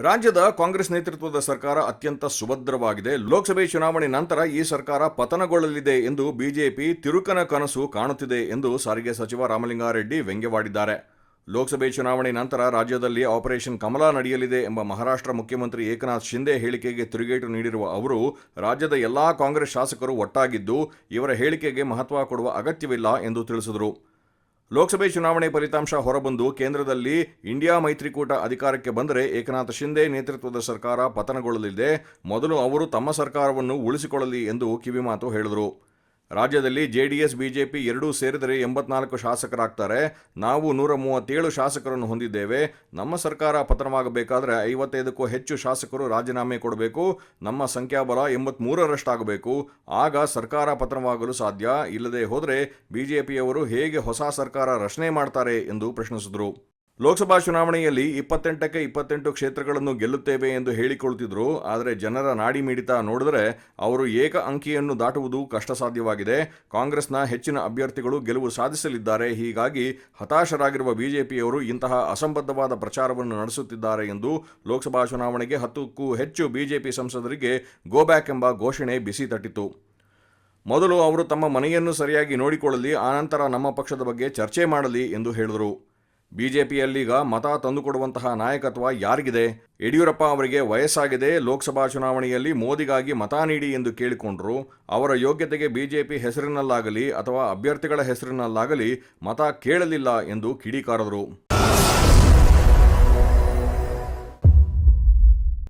ರಾಜ್ಯದ ಕಾಂಗ್ರೆಸ್ ನೇತೃತ್ವದ ಸರ್ಕಾರ ಅತ್ಯಂತ ಸುಭದ್ರವಾಗಿದೆ. ಲೋಕಸಭೆ ಚುನಾವಣೆ ನಂತರ ಈ ಸರ್ಕಾರ ಪತನಗೊಳ್ಳಲಿದೆ ಎಂದು ಬಿಜೆಪಿ ತಿರುಕನ ಕನಸು ಕಾಣುತ್ತಿದೆ ಎಂದು ಸಾರಿಗೆ ಸಚಿವ ರಾಮಲಿಂಗಾರೆಡ್ಡಿ ವ್ಯಂಗ್ಯವಾಡಿದ್ದಾರೆ. ಲೋಕಸಭೆ ಚುನಾವಣೆ ನಂತರ ರಾಜ್ಯದಲ್ಲಿ ಆಪರೇಷನ್ ಕಮಲ ನಡೆಯಲಿದೆ ಎಂಬ ಮಹಾರಾಷ್ಟ್ರ ಮುಖ್ಯಮಂತ್ರಿ ಏಕನಾಥ್ ಶಿಂದೆ ಹೇಳಿಕೆಗೆ ತಿರುಗೇಟು ನೀಡಿರುವ ಅವರು, ರಾಜ್ಯದ ಎಲ್ಲಾ ಕಾಂಗ್ರೆಸ್ ಶಾಸಕರು ಒಟ್ಟಾಗಿದ್ದು, ಇವರ ಹೇಳಿಕೆಗೆ ಮಹತ್ವ ಕೊಡುವ ಅಗತ್ಯವಿಲ್ಲ ಎಂದು ತಿಳಿಸಿದರು. ಲೋಕಸಭೆ ಚುನಾವಣೆ ಫಲಿತಾಂಶ ಹೊರಬಂದು ಕೇಂದ್ರದಲ್ಲಿ ಇಂಡಿಯಾ ಮೈತ್ರಿಕೂಟ ಅಧಿಕಾರಕ್ಕೆ ಬಂದರೆ ಏಕನಾಥ್ ಶಿಂದೆ ನೇತೃತ್ವದ ಸರ್ಕಾರ ಪತನಗೊಳ್ಳಲಿದೆ. ಮೊದಲು ಅವರು ತಮ್ಮ ಸರ್ಕಾರವನ್ನು ಉಳಿಸಿಕೊಳ್ಳಲಿ ಎಂದು ಕಿವಿಮಾತು ಹೇಳಿದರು. ರಾಜ್ಯದಲ್ಲಿ ಜೆಡಿಎಸ್, ಬಿಜೆಪಿ ಎರಡೂ ಸೇರಿದರೆ ಎಂಬತ್ನಾಲ್ಕು ಶಾಸಕರಾಗ್ತಾರೆ. ನಾವು ನೂರ ಮೂವತ್ತೇಳು ಶಾಸಕರನ್ನು ಹೊಂದಿದ್ದೇವೆ. ನಮ್ಮ ಸರ್ಕಾರ ಪತನವಾಗಬೇಕಾದರೆ ಐವತ್ತೈದಕ್ಕೂ ಹೆಚ್ಚು ಶಾಸಕರು ರಾಜೀನಾಮೆ ಕೊಡಬೇಕು. ನಮ್ಮ ಸಂಖ್ಯಾಬಲ ಎಂಬತ್ಮೂರರಷ್ಟಾಗಬೇಕು. ಆಗ ಸರ್ಕಾರ ಪತನವಾಗಲು ಸಾಧ್ಯ. ಇಲ್ಲದೆ ಹೋದರೆ ಬಿಜೆಪಿಯವರು ಹೇಗೆ ಹೊಸ ಸರ್ಕಾರ ರಚನೆ ಮಾಡ್ತಾರೆ ಎಂದು ಪ್ರಶ್ನಿಸಿದರು. ಲೋಕಸಭಾ ಚುನಾವಣೆಯಲ್ಲಿ ಇಪ್ಪತ್ತೆಂಟಕ್ಕೆ ಇಪ್ಪತ್ತೆಂಟು ಕ್ಷೇತ್ರಗಳನ್ನು ಗೆಲ್ಲುತ್ತೇವೆ ಎಂದು ಹೇಳಿಕೊಳ್ಳುತ್ತಿದ್ದರು ಆದರೆ ಜನರ ನಾಡಿ ಮಿಡಿತ ನೋಡಿದರೆ ಅವರು ಏಕ ಅಂಕಿಯನ್ನು ದಾಟುವುದು ಕಷ್ಟ ಸಾಧ್ಯವಾಗಿದೆ ಕಾಂಗ್ರೆಸ್ನ ಹೆಚ್ಚಿನ ಅಭ್ಯರ್ಥಿಗಳು ಗೆಲುವು ಸಾಧಿಸಲಿದ್ದಾರೆ, ಹೀಗಾಗಿ ಹತಾಶರಾಗಿರುವ ಬಿಜೆಪಿಯವರು ಇಂತಹ ಅಸಂಬದ್ಧವಾದ ಪ್ರಚಾರವನ್ನು ನಡೆಸುತ್ತಿದ್ದಾರೆ ಎಂದು ಲೋಕಸಭಾ ಚುನಾವಣೆಗೆ ಹತ್ತಕ್ಕೂ ಹೆಚ್ಚು ಬಿಜೆಪಿ ಸಂಸದರಿಗೆ ಗೋ ಬ್ಯಾಕ್ ಎಂಬ ಘೋಷಣೆ ಬಿಸಿ ತಟ್ಟಿತು ಮೊದಲು ಅವರು ತಮ್ಮ ಮನೆಯನ್ನು ಸರಿಯಾಗಿ ನೋಡಿಕೊಳ್ಳಲಿ, ಆನಂತರ ನಮ್ಮ ಪಕ್ಷದ ಬಗ್ಗೆ ಚರ್ಚೆ ಮಾಡಲಿ ಎಂದು ಹೇಳಿದರು. ಬಿಜೆಪಿಯಲ್ಲೀಗ ಮತ ತಂದುಕೊಡುವಂತಹ ನಾಯಕತ್ವ ಯಾರಿಗಿದೆ? ಯಡಿಯೂರಪ್ಪ ಅವರಿಗೆ ವಯಸ್ಸಾಗಿದೆ, ಲೋಕಸಭಾ ಚುನಾವಣೆಯಲ್ಲಿ ಮೋದಿಗಾಗಿ ಮತ ನೀಡಿ ಎಂದು ಕೇಳಿಕೊಂಡರು. ಅವರ ಯೋಗ್ಯತೆಗೆ ಬಿಜೆಪಿ ಹೆಸರಿನಲ್ಲಾಗಲಿ ಅಥವಾ ಅಭ್ಯರ್ಥಿಗಳ ಹೆಸರಿನಲ್ಲಾಗಲಿ ಮತ ಕೇಳಲಿಲ್ಲ ಎಂದು ಕಿಡಿಕಾರದರು